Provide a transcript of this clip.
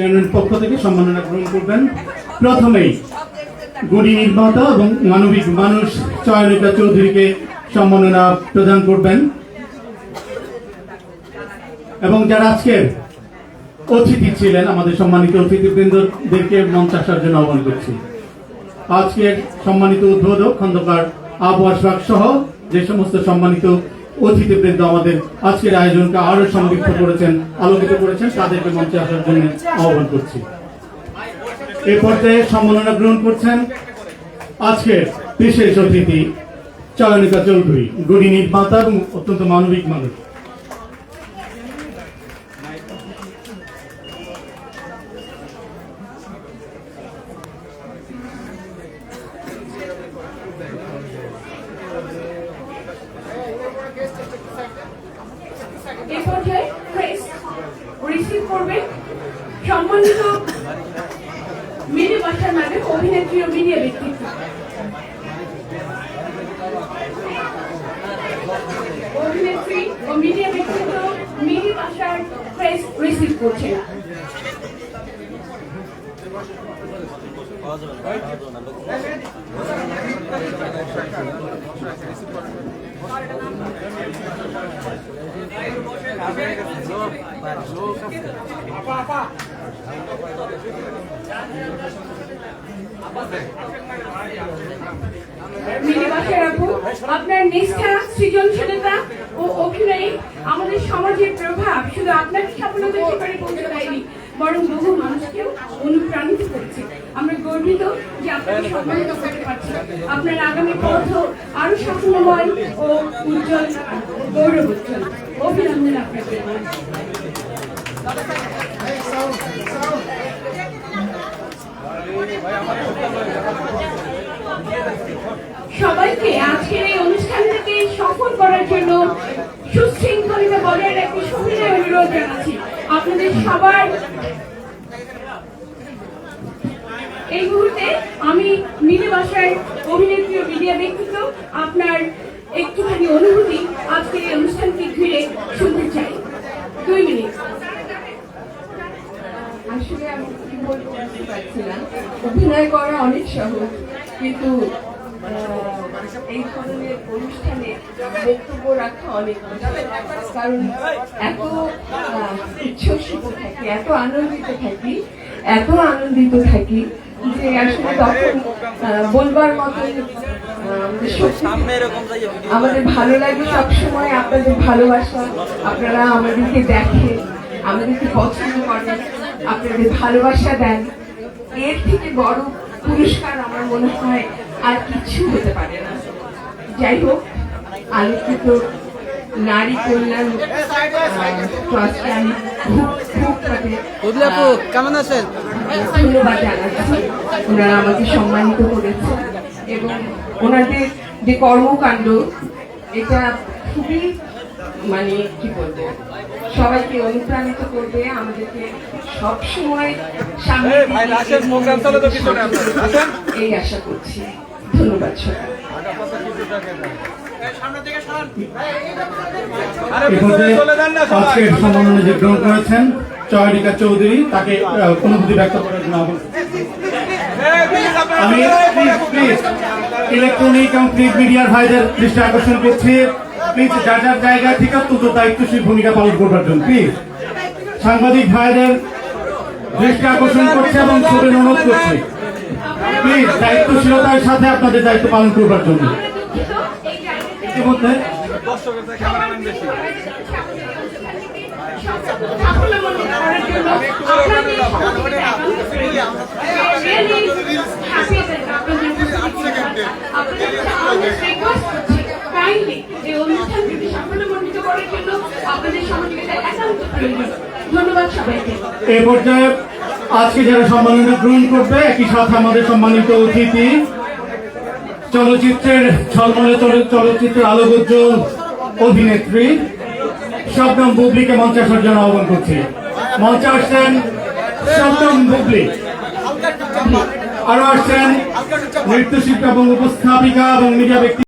Chairman পক্ষ থেকে সম্মাননা গ্রহণ করবেন। প্রথমেই গুড়ি নির্মাতা এবং মানবিক মানুষ চয়নিকা চৌধুরীকে সম্মাননা প্রদান করবেন। এবং যারা আজকের অতিথি ছিলেন, আমাদের সম্মানিত অতিথিবৃন্দদেরকে মঞ্চ আসার জন্য আহ্বান করছি। আজকের সম্মানিত উদ্বোধক খন্দকার আবহাওয়া সহ যে সমস্ত সম্মানিত অতিথিবৃন্দ আমাদের আজকের আয়োজনকে আরও সমৃদ্ধ করেছেন, আলোকিত করেছেন, তাদেরকে মঞ্চে আসার জন্য আহ্বান করছি। এ পর্যায়ে সম্মাননা গ্রহণ করছেন আজকের বিশেষ অতিথি চয়নিকা চৌধুরী গুরি নির্মাতা এবং অত্যন্ত মানবিক মানুষ। পর্যায়ে প্রেস রিসিভ করবেন সম্মানিত মিনি বাসার নামে অভিনেত্রী ও মিডিয়া ব্যক্তিত্ব। অভিনেত্রী ও মিডিয়া ব্যক্তিত্ব মিনি বাসার প্রেস রিসিভ করছেন বাসার আপু আপনার নিষ্ঠা, সৃজনশীলতা ও অভিনয়ে আমাদের সমাজের প্রভাব শুধু আপনার সফলতার শিকারে পৌঁছে দেয়নি, বরং বহু মানুষকেও অনুপ্রাণিত করেছে। আমরা গর্বিত যে সম্মানিত করতে পারছি আপনার আগামী পথ আরও ও উজ্জ্বল গৌরব উজ্জ্বল। অভিনন্দন আপনাকে। সবাইকে আজকের এই অনুষ্ঠানটাকে সফল করার জন্য সুশৃঙ্খলিত বজায় রাখতে সবিনয় অনুরোধ জানাচ্ছি। আপনাদের সবার এই মুহূর্তে আমি মিলে বাসায় অভিনেত্রী ও মিডিয়া ব্যক্তিত্ব আপনার একটুখানি অনুভূতি আজকের এই অনুষ্ঠানকে ঘিরে শুনতে চাই। দুই মিনিট। আসলে আমি কি বলব বুঝতে পারছি না অভিনয় করা অনেক সহজ, কিন্তু এই ধরনের অনুষ্ঠানে বক্তব্য রাখা অনেক কারণ এত উচ্ছ্বসিত থাকি, এত আনন্দিত থাকি, এত আনন্দিত থাকি যে আসলে তখন বলবার মতো আমাদের ভালো লাগে সবসময় আপনাদের ভালোবাসা আপনারা আমাদেরকে দেখেন আমাদেরকে পছন্দ করেন আপনাদের ভালোবাসা দেন। এর থেকে বড় পুরস্কার আমার মনে হয় আর কিছু হতে পারে না। যাই হোক আলোকিত নারী কল্যাণ কেমন আছেন? ধন্যবাদ জানাচ্ছি ওনারা আমাকে সম্মানিত করেছেন এবং ওনাদের যে কর্মকাণ্ড এটা খুবই মানে কি বলব সবাইকে অনুপ্রাণিত করবে আমাদেরকে সবসময় সামনে এই আশা করছি ধন্যবাদ সবাই গ্রহণ করেছেন চয়নিকা চৌধুরী তাকে অনুভূতি ব্যক্ত করার জন্য আমি প্লিজ প্লিজ ইলেকট্রনিক এবং প্রিন্ট মিডিয়ার ভাইদের দৃষ্টি আকর্ষণ করছি। প্লিজ যার যার জায়গা থেকে অত্যন্ত দায়িত্বশীল ভূমিকা পালন করবার জন্য প্লিজ সাংবাদিক ভাইদের দৃষ্টি আকর্ষণ করছে এবং ছবি অনুরোধ করছে। প্লিজ দায়িত্বশীলতার সাথে আপনাদের দায়িত্ব পালন করবার জন্য। ইতিমধ্যে দর্শকের থেকে ক্যামেরাম্যান বেশি ধন্যবাদ সবাইকে এ পর্যায়ে আজকে যারা সম্মাননা গ্রহণ করবে, একই সাথে আমাদের সম্মানিত অতিথি, চলচ্চিত্রের ছলমলে চল- চলচ্চিত্রের আলোকোজ্জ্বল অভিনেত্রী শবনম বুবলিকে মঞ্চে আসার জন্য আহ্বান করছি। মঞ্চে আসছেন শবনম বুবলি। আরও আসছেন নৃত্যশিল্পী এবং উপস্থাপিকা এবং মিডিয়া ব্যক্তি